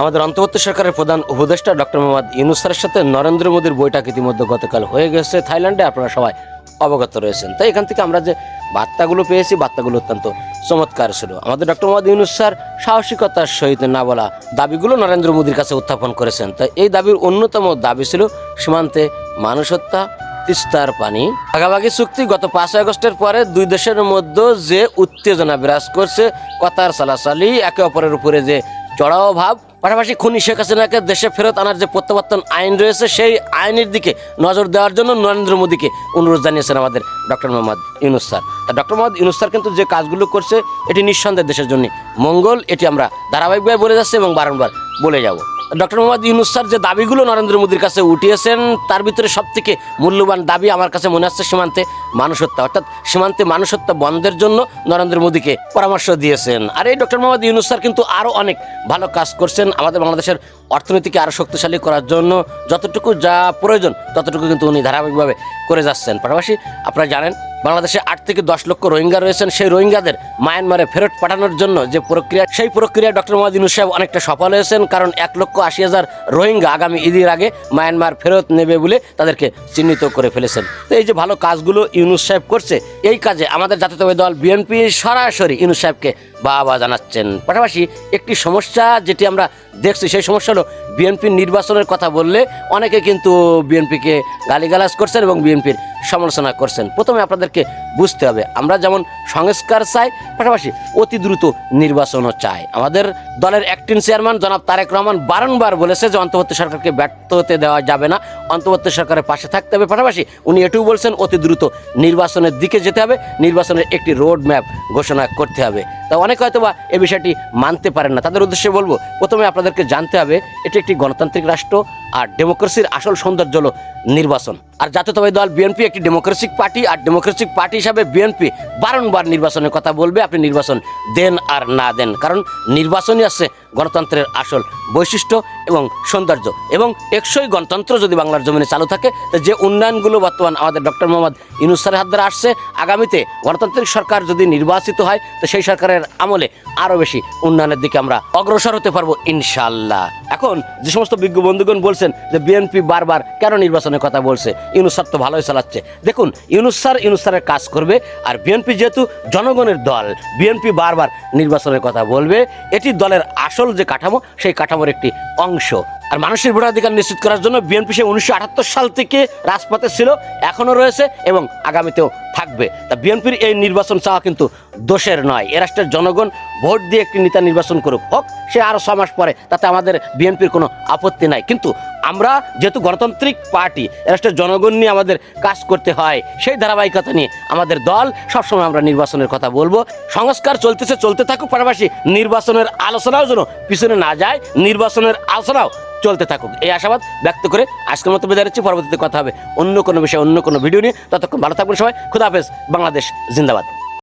আমাদের অন্তর্বর্তী সরকারের প্রধান উপদেষ্টা ডক্টর মোহাম্মদ ইউনুস স্যারের সাথে নরেন্দ্র মোদীর বৈঠক ইতিমধ্যে গতকাল হয়ে গেছে। থাইল্যান্ডে আপনারা সবাই অবগত রয়েছেন। তাই এখান থেকে আমরা যে বার্তাগুলো পেয়েছি, বার্তাগুলো অত্যন্ত চমৎকার ছিল। আমাদের ডক্টর মোহাম্মদ ইউনুস স্যার সাহসিকতার সহিত না বলা দাবিগুলো নরেন্দ্র মোদীর কাছে উত্থাপন করেছেন। তাই এই দাবির অন্যতম দাবি ছিল সীমান্তে মানুষ হত্যা তিস্তার পানি। ভাগাভাগি চুক্তি গত পাঁচ আগস্টের পরে দুই দেশের মধ্যে যে উত্তেজনা বিরাজ করছে, কথার চালাচালি, একে অপরের উপরে যে চড়াও ভাব পাশাপাশি খুনি শেখ হাসিনাকে দেশে ফেরত আনার যে প্রত্যাবর্তন আইন রয়েছে, সেই আইনের দিকে নজর দেওয়ার জন্য নরেন্দ্র মোদীকে অনুরোধ জানিয়েছেন আমাদের ডক্টর মোহাম্মদ ইউনুস স্যার। তা ডক্টর মোহাম্মদ ইউনুস স্যার কিন্তু যে কাজগুলো করছে, এটি নিঃসন্দেহে দেশের জন্য মঙ্গল, এটি আমরা ধারাবাহিকভাবে বলে যাচ্ছি এবং বারংবার বলে যাব। ডক্টর মোহাম্মদ ইউনুস স্যার যে দাবিগুলো নরেন্দ্র মোদীর কাছে উঠিয়েছেন, তার ভিতরে সব থেকে মূল্যবান দাবি আমার কাছে মনে হচ্ছে সীমান্তে মানুষ হত্যা অর্থাৎ সীমান্তে মানুষ হত্যা বন্ধের জন্য নরেন্দ্র মোদীকে পরামর্শ দিয়েছেন। আর এই ডক্টর মোহাম্মদ ইউনুস স্যার কিন্তু আরও অনেক ভালো কাজ করছেন। আমাদের বাংলাদেশের অর্থনীতিকে আরও শক্তিশালী করার জন্য যতটুকু যা প্রয়োজন, ততটুকু কিন্তু উনি ধারাবাহিকভাবে করে যাচ্ছেন। পাশাপাশি আপনারা জানেন বাংলাদেশে আট থেকে দশ লক্ষ রোহিঙ্গা রয়েছেন। সেই রোহিঙ্গাদের মায়ানমারে ফেরত পাঠানোর জন্য যে প্রক্রিয়া, সেই প্রক্রিয়া ডক্টর মোহাম্মদ সাহেব অনেকটা সফল হয়েছেন, কারণ এক লক্ষ আশি হাজার রোহিঙ্গা আগামী ঈদের আগে মায়ানমার ফেরত নেবে বলে তাদেরকে চিহ্নিত করে ফেলেছেন। তো এই যে ভালো কাজগুলো ইউনুস সাহেব করছে, এই কাজে আমাদের জাতীয়তাবাদী দল বিএনপি সরাসরি ইউনুস সাহেবকে বাবা জানাচ্ছেন। পাশাপাশি একটি সমস্যা যেটি আমরা দেখছি, সেই সমস্যা হলো বিএনপির নির্বাচনের কথা বললে অনেকে কিন্তু বিএনপিকে গালিগালাজ করছেন এবং বিএনপির সমালোচনা করছেন। প্রথমে আপনাদেরকে বুঝতে হবে। আমরা যেমন সংস্কার চাই, পাশাপাশি অতি দ্রুত নির্বাচনও চাই। আমাদের দলের অ্যাক্টিং চেয়ারম্যান জনাব তারেক রহমান বারংবার বলেছে যে অন্তর্বর্তী সরকারকে ব্যর্থ হতে দেওয়া যাবে না। অন্তর্বর্তী সরকারের পাশে থাকতে হবে। পাশাপাশি উনি এটুকু বলছেন, অতি দ্রুত নির্বাচনের দিকে যেতে হবে। নির্বাচনের একটি রোড ম্যাপ ঘোষণা করতে হবে। তা অনেকে হয়তো বা এ বিষয়টি মানতে পারেন না। তাদের উদ্দেশ্যে বলব, প্রথমে আপনাদেরকে জানতে হবে, এটি একটি গণতান্ত্রিক রাষ্ট্র আর ডেমোক্রেসির আসল সৌন্দর্য হল নির্বাচন। আর জাতীয়তাবাদী দল, বিএনপি একটি ডেমোক্রেসিক পার্টি, আর ডেমোক্রেসিক পার্টি হিসাবে বিএনপি বারংবার নির্বাচনের কথা বলবে, আপনি নির্বাচন দেন আর না দেন। কারণ নির্বাচনই আছে গণতন্ত্রের আসল বৈশিষ্ট্য এবং সৌন্দর্য। এবং একশোই গণতন্ত্র যদি বাংলার জমিনে চালু থাকে যে উন্নয়নগুলো বর্তমান আমাদের ডক্টর মোহাম্মদ ইনুস স্যারের হাত দ্বারা আসছে, আগামীতে গণতান্ত্রিক সরকার যদি নির্বাচিত হয়, তো সেই সরকারের আমলে আরও বেশি উন্নয়নের দিকে আমরা অগ্রসর হতে পারব ইনশাল্লাহ এখন যে সমস্ত বিজ্ঞ বন্ধুগণ বলছেন যে বিএনপি বারবার কেন নির্বাচনের কথা বলছে, ইউনুস স্যার তো ভালোই চালাচ্ছে। দেখুন, ইউনুস স্যার ইউনুস স্যারের কাজ করবে, আর বিএনপি যেহেতু জনগণের দল, বিএনপি বারবার নির্বাচনের কথা বলবে, এটি দলের আসল যে কাঠামো, সেই কাঠামোর একটি অংশ। আর মানুষের ভোটাধিকার নিশ্চিত করার জন্য বিএনপি সে উনিশশো আটাত্তর সাল থেকে রাজপথে ছিল, এখনও রয়েছে এবং আগামীতেও থাকবে। তা বিএনপির এই নির্বাচন চাওয়া কিন্তু দোষের নয়। এ রাষ্ট্রের জনগণ ভোট দিয়ে একটি নেতা নির্বাচন করুক হোক, সে আরও ছ মাস পরে তাতে আমাদের বিএনপির কোনো আপত্তি নাই। কিন্তু আমরা যেহেতু গণতান্ত্রিক পার্টি, রাষ্ট্রের জনগণ নিয়ে আমাদের কাজ করতে হয়, সেই ধারাবাহিকতা নিয়ে আমাদের দল সবসময় আমরা নির্বাচনের কথা বলব। সংস্কার চলতেছে, চলতে থাকুক, পাশাপাশি নির্বাচনের আলোচনাও যেন পিছনে না যায়, নির্বাচনের আলোচনাও চলতে থাকুক। এই আশাবাদ ব্যক্ত করে আজকের মতো বিদায় নিচ্ছি। পরবর্তীতে কথা হবে অন্য কোনো বিষয়ে, অন্য কোনো ভিডিও নিয়ে। ততক্ষণ ভালো থাকবেন সবাই। খুদাহাফেজ বাংলাদেশ, জিন্দাবাদ।